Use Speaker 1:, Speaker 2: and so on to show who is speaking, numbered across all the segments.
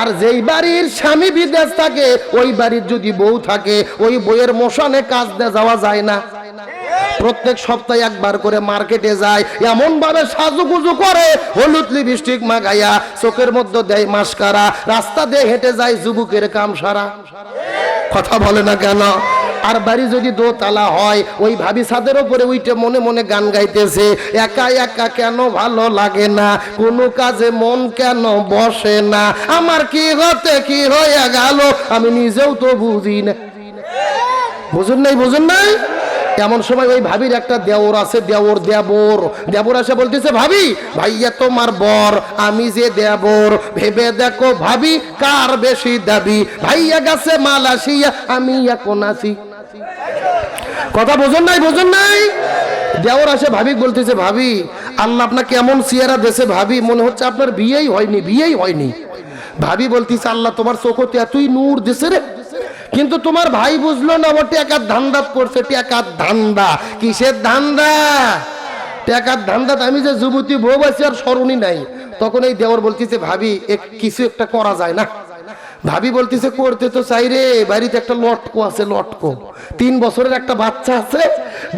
Speaker 1: আর যেই বাড়ির স্বামী বিদেশ থাকে, ওই বাড়ির যদি বউ থাকে, ওই বইয়ের মোশনে কাজ দিয়ে যাওয়া যায় না। প্রত্যেক সপ্তাহে একবার করে মার্কেটে যায় এমন ভাবে সাজুগুজু করে, হলুদ লিপস্টিক মাগাইয়া, চোখের মধ্যে দেয় মাস্কারা, রাস্তা দিয়ে হেঁটে যায় যুবকের কাম সারা কথা বলে না কেন? আর বাড়ি যদি দোতলা হয়, ওই ভাবি ছাদের ওপরে উইটে মনে মনে গান গাইতেছে, একা একা কেন ভালো লাগে না? কোনো কাজে মন কেন বসে না? আমার কি হতে, কি হয়ে গেল? আমি নিজেও তো বুঝি না। বুঝুন নাই বুঝুন নাই? এমন সময় ওই ভাবির একটা দেওর আছে, দেওর, দেবর। দেবর আসে বলতেছে, ভাবি, ভাইয়া তোমার বর, আমি যে দেবর, ভেবে দেখো ভাবি কার বেশি দাবি? ভাইয়া গাছে মাল আসিয়া, আমি এখন আসি কথা বোঝেন নাই বোঝেন নাই? দেওর আসে, ভাবি বলতেছে, ভাবি, আল্লাহ আপনাকে এমন চেহারা দেশে ভাবি, মনে হচ্ছে আপনার বিয়েই হয়নি বিয়েই হয়নি। ভাবি বলতেছে, আল্লাহ তোমার চোখতে এতই নূর দেশে রে। কিন্তু তোমার ভাই বুঝলো না, ও টেকার ধান্দা করছে টেকার ধান্দা। কিসের ধান্দা? টেকার ধান্দা আমি যে যুবতী বউ আছি আর স্মরণই নাই। তখন এই দেওর যে ভাবি কিছু একটা করা যায় না। ভাবি বলতেছে, করতে তো চাই রে, বাড়িতে একটা লটকো আছে, লটকো। তিন বছরের একটা বাচ্চা আছে,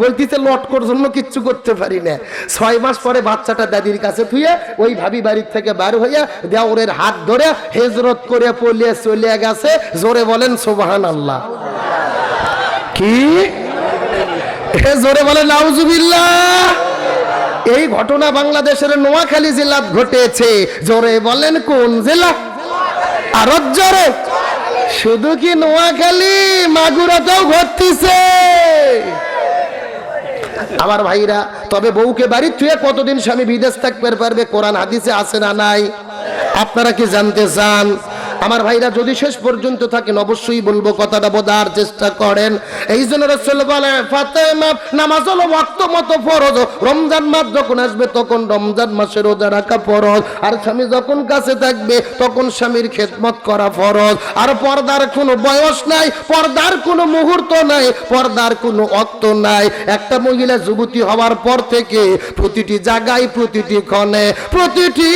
Speaker 1: বলতেছে, লটকোর জন্য কিচ্ছু করতে পারি না। ছয় মাস পরে বাচ্চাটা দাদির কাছে থুয়ে ওই ভাবি বাড়ির থেকে বার হইয়া দেওরের হাত ধরে হেজরত করে পলিয়ে চলে গেছে, জোরে বলেন সোবাহান আল্লাহ কি? এ জোরে বলেন, নাউজুবিল্লাহ। এই ঘটনা বাংলাদেশের নোয়াখালী জেলাত ঘটেছে। জোরে বলেন, কোন জেলা? আরও শুধু কি নোয়াখালী মাগুরাতেও ঘটতেছে? আমার ভাইরা, তবে বউকে বাড়ি তুই কতদিন স্বামী বিদেশ থাকতে পারবে? কোরআন, হাদিসে আছে না নাই? আপনারা কি জানতে চান? আমার ভাইরা, যদি শেষ পর্যন্ত থাকেন, অবশ্যই বলব কথাটা বোঝার চেষ্টা করেন। এই জন্য রসুল বলে, ফাতেমা, নামাজ হলো ওয়াক্ত মতো ফরজ। রমজান মাস যখন আসবে, তখন রমজান মাসে রোজা রাখা ফরজ। আর স্বামী যখন কাছে থাকবে, তখন স্বামীর খেদমত করা ফরজ। আর পর্দার কোনো বয়স নাই, পর্দার কোনো মুহূর্ত নাই, পর্দার কোনো অক্ত নাই। একটা মহিলা যুবতী হওয়ার পর থেকে প্রতিটি জায়গায়, প্রতিটি ক্ষণে, প্রতিটি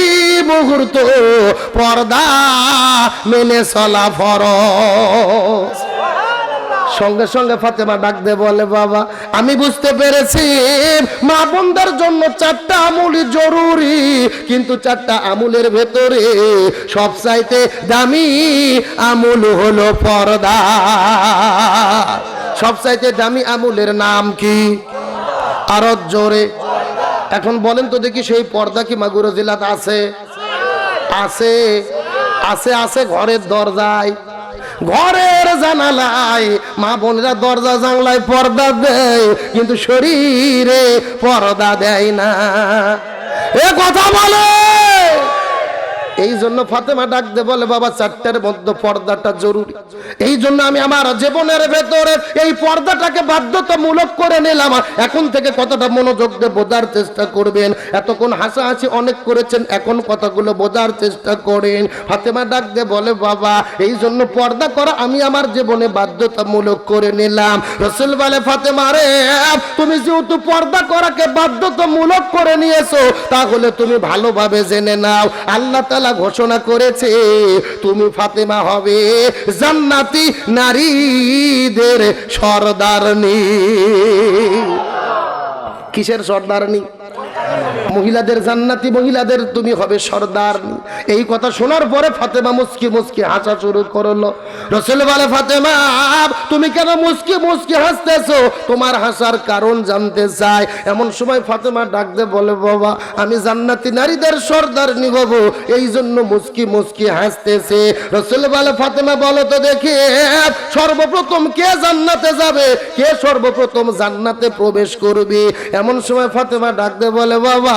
Speaker 1: মুহূর্ত পর্দা মেনে চলা ফরজ। সঙ্গে সঙ্গে ফাতেমা ডাক দে বলে, বাবা, আমি বুঝতে পেরেছি, মা বোনদের জন্য চারটা আমুল জরুরি, কিন্তু চারটা আমুলের ভেতরে সব চাইতে দামি আমুল হলো পর্দা। সব চাইতে দামি আমুলের নাম কি? আরও জোরে। এখন বলেন তো দেখি সেই পর্দা কি মাগুরা জেলাত আছে? আছে। আছে আছে, ঘরের দরজায়। ঘরের জানালায় মা বোনেরা দরজা জানলায় পর্দা দেয়, কিন্তু শরীরে পর্দা দেয় না। এ কথা বলে। এই জন্য ফাতেমা ডাক দে, বলে, বাবা, চারটার মধ্যে পর্দাটা জরুরি। এই জন্য আমি আমার জীবনের ভেতরে এই পর্দাটাকে বাধ্যতামূলক করে নিলাম। এখন থেকে কতটা মনোযোগ দিয়ে বোঝার চেষ্টা করবেন। এতক্ষণ হাসাহাসি অনেক করেছেন, এখন কথাগুলো বোঝার চেষ্টা করেন। ফাতেমা ডাক দে, বলে, বাবা এই জন্য পর্দা করা আমি আমার জীবনে বাধ্যতামূলক করে নিলাম। রসুল বলে, ফাতেমা রে, তুমি যেহেতু পর্দা করাকে বাধ্যতামূলক করে নিয়েছো, তাহলে তুমি ভালোভাবে জেনে নাও। আল্লাহ তালা ঘোষণা করেছে তুমি ফাতেমা হবে জান্নাতি নারীদের সর্দারনি। কিসের সর্দারনি? মহিলাদের জান্নাতি মহিলাদের তুমি হবে সর্দার। এই কথা শোনার পরে ফাতেমা মুসকি মুসকি হাসা শুরু করল। রসুল বলে, ফাতেমা, তুমি কেন মুসকি মুসকি হাসতেছো? তোমার হাসার কারণ জানতে চাই। এমন সময় ফাতেমা ডাকতে বলে, বাবা, আমি জান্নাতি নারীদের সর্দার নিগব এই জন্য মুসকি মুসকি হাসতেছে। রসুল বলে, ফাতেমা, বলো তো দেখি, সর্বপ্রথম কে জান্নাতে যাবে? কে সর্বপ্রথম জান্নাতে প্রবেশ করবে? এমন সময় ফাতেমা ডাকতে বলে বাবা,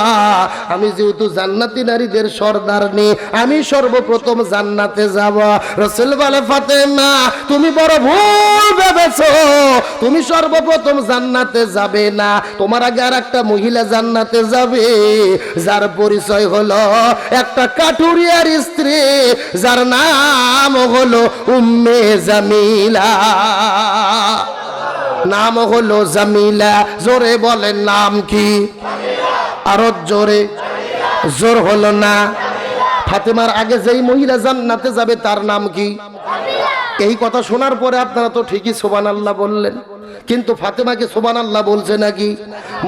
Speaker 1: আমি যেহেতু জান্নাতি নারীদের সর্দার নি, আমি সর্বপ্রথম জান্নাতে যাব। রসুল বলে, ফাতেমা, তুমি বড় ভুল ভেবেছো। তুমি সর্বপ্রথম জান্নাতে যাবে না। তোমার আগে আর একটা মহিলা জান্নাতে যাবে। যার পরিচয় হলো একটা কাঠুরিয়ার স্ত্রী, যার নাম হলো উম্মে জামিলা। নাম হলো জামিলা। জোরে বলেন, নাম কি? আরও জোরে। জোর হলো না। ফাতেমার আগে যেই মহিলা জান্নাতে যাবে, তার নাম কি? এই কথা শোনার পরে আপনারা তো ঠিকই সোবান আল্লাহ বললেন। কিন্তু ফাতেমাকে সোবান আল্লাহ বলছে নাকি?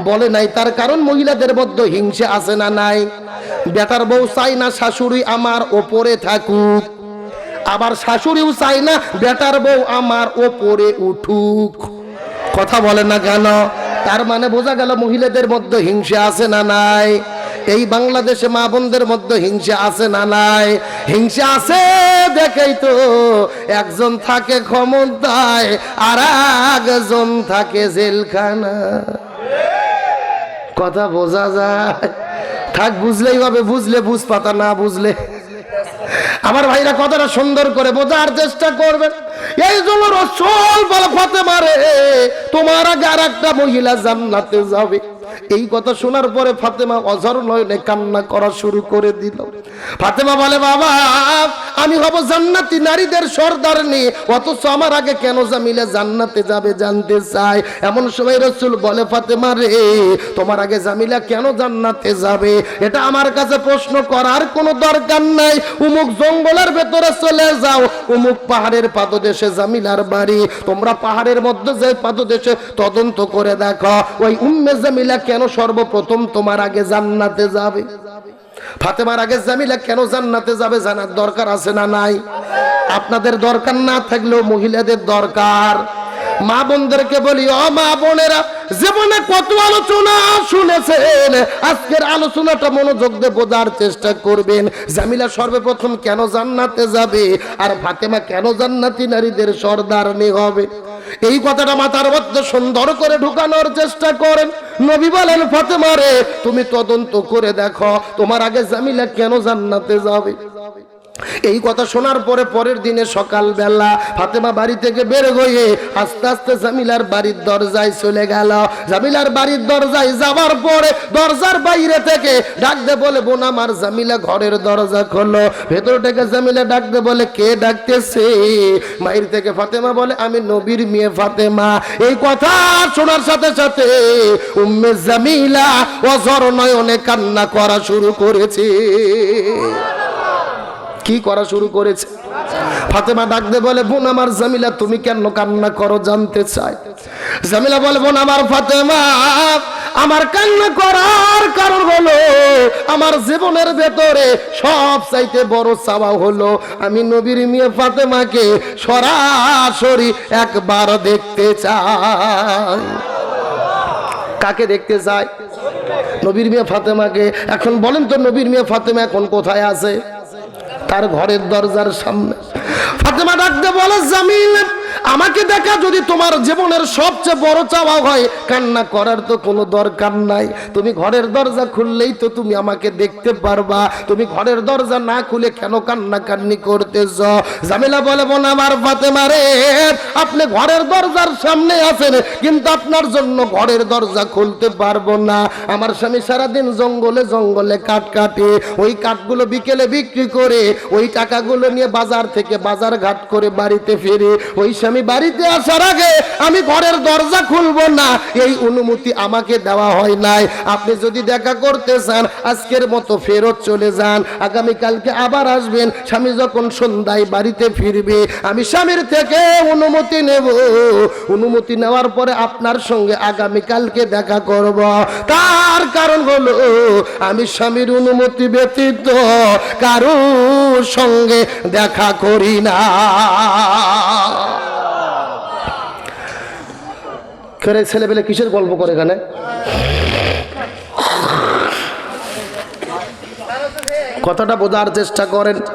Speaker 1: বলে নাই। তার কারণ মহিলাদের মধ্যে হিংসে আছে না নাই? বেটার বউ চাই না শাশুড়ি আমার ওপরে থাকুক। আবার শাশুড়িও চাই না বেটার বউ আমার ওপরে উঠুক। কথা বলে না কেন? তার মানে বোঝা গেল মহিলাদের মধ্যে হিংসা আছে না নাই? এই বাংলাদেশে মা বোনদের মধ্যে হিংসা আছে না নাই? হিংসা আছে দেখেই তো। একজন থাকে ক্ষমতায় আর একজন থাকে জেলখানা। কথা বোঝা যায়। থাক, বুঝলেই হবে, বুঝলে বুঝ পাতা না বুঝলে। আমার ভাইরা কথাটা সুন্দর করে বোঝার চেষ্টা করবেন। এই জন্য রসল বলে ফাতে মারে তোমার আগে আর একটা মহিলা জান্নাতে যাবে। এই কথা শোনার পরে ফাতেমা অঝর নয়নে কান্না করা শুরু করে দিল। ফাতেমা বলে, বাবা, আমি হব জান্নাতি নারীদের সর্দার নেই অথচ আমার আগে কেন জামিলে জান্নাতে যাবে জানতে চাই এমন সময় রসুল বলে, ফাতেমা রে, তোমার আগে জামিলা কেন জান্নাতে যাবে? এটা আমার কাছে প্রশ্ন করার কোনো দরকার নাই। উমুক জঙ্গলের ভেতরে চলে যাও। উমুক পাহাড়ের পাদদেশে জামিলার বাড়ি। তোমরা পাহাড়ের মধ্যে যে পাদদেশে তদন্ত করে দেখো। ওই উম্মে জামিলা কেন সর্বপ্রথম তোমার আগে জান্নাতে যাবে? ফাতেমার আগে জামিলা কেন জান্নাতে যাবে জানার দরকার আছে না নাই? আপনাদের দরকার না থাকলেও মহিলাদের দরকার। মা বোনদেরকে বলি, ও মা বোনেরা, জীবনে কত আলোচনা শুনেছেন? আজকের আলোচনাটা মনোযোগ দিয়ে বোঝার চেষ্টা করবেন। জামিলা সর্বপ্রথম কেন জান্নাতে যাবে? আর ফাতেমা কেন জান্নাতি নারীদের সর্দারনি হবে? এই কথাটা মাথার মধ্যে সুন্দর করে ঢুকানোর চেষ্টা করেন। নবী বলেন ফাতেমারে তুমি তদন্ত করে দেখো, তোমার আগে জামিলা কেন জান্নাতে যাবে? এই কথা শোনার পরে পরের দিনে সকাল বেলা ফাতেমা বাড়ি থেকে বের হয়ে আস্তে আস্তে জামিলার বাড়ির দরজায় চলে গেল। জামিলার বাড়ির দরজায় যাওয়ার পরে দরজার বাইরে থেকে ডাকতে বলে, বোন আমার, জামিলা ঘরের দরজা খোলো। ভেতর থেকে জামিলা ডাকতে বলে, কে ডাকতেছে? মায়ের থেকে ফাতেমা বলে, আমি নবীর মেয়ে ফাতেমা। এই কথা শোনার সাথে সাথে উম্মে জামিলা অজর নয়নে কান্না করা শুরু করেছে। কি করা শুরু করেছে? ফাতেমা ডাকতে বলে, বোন আমার জামিলা, তুমি কেন কান্না করো জানতে চাই? জামিলা বলে, বোন আমার ফাতেমা, আমার কান্না করার কারণ হলো, আমার জীবনের ভেতরে সব চাইতে বড় চাওয়া হলো, আমি নবীর মেয়ে ফাতেমাকে সরাসরি একবার দেখতে চাই। কাকে দেখতে চাই নবীর মেয়ে ফাতেমাকে। এখন বলেন তো, নবীর মেয়ে ফাতেমা এখন কোথায় আছে? তার ঘরের দরজার সামনে। ফাতেমা ডাকতে বলে জামিল আমাকে দেখা যদি তোমার জীবনের সবচেয়ে বড় চাওয়া হয়, কান্না করার তো কোনো দরকার নাই। তুমি ঘরের দরজা খুললেই তো তুমি আমাকে দেখতে পারবা। তুমি ঘরের দরজা না খুলে কেন কান্না কান্নি করতেছ? জামিলা বলে বোন আমার ফাতেমা রে, আপনি ঘরের দরজার সামনে আছেন, কিন্তু আপনার জন্য ঘরের দরজা খুলতে পারব না। আমার স্বামী সারাদিন জঙ্গলে জঙ্গলে কাঠ কাটে। ওই কাঠগুলো বিকেলে বিক্রি করে, ওই টাকাগুলো নিয়ে বাজার থেকে বাজার ঘাট করে বাড়িতে ফিরে, ওই বাড়িতে আসার আগে আমি ঘরের দরজা খুলবো না। এই অনুমতি আমাকে দেওয়া হয় নাই। আপনি যদি দেখা করতে চান, আজকের মতো ফেরত চলে যান। আগামীকালকে আবার আসবেন। স্বামী যখন সন্ধ্যায় বাড়িতে ফিরবে, আমি স্বামীর থেকে অনুমতি নেব। অনুমতি নেওয়ার পরে আপনার সঙ্গে আগামীকালকে দেখা করব। তার কারণ হলো, আমি স্বামীর অনুমতি ব্যতীত কারোর সঙ্গে দেখা করি না। করে ছেলেবেলে কিসের গল্প করে এখানে? কথাটা বোঝার চেষ্টা করেন।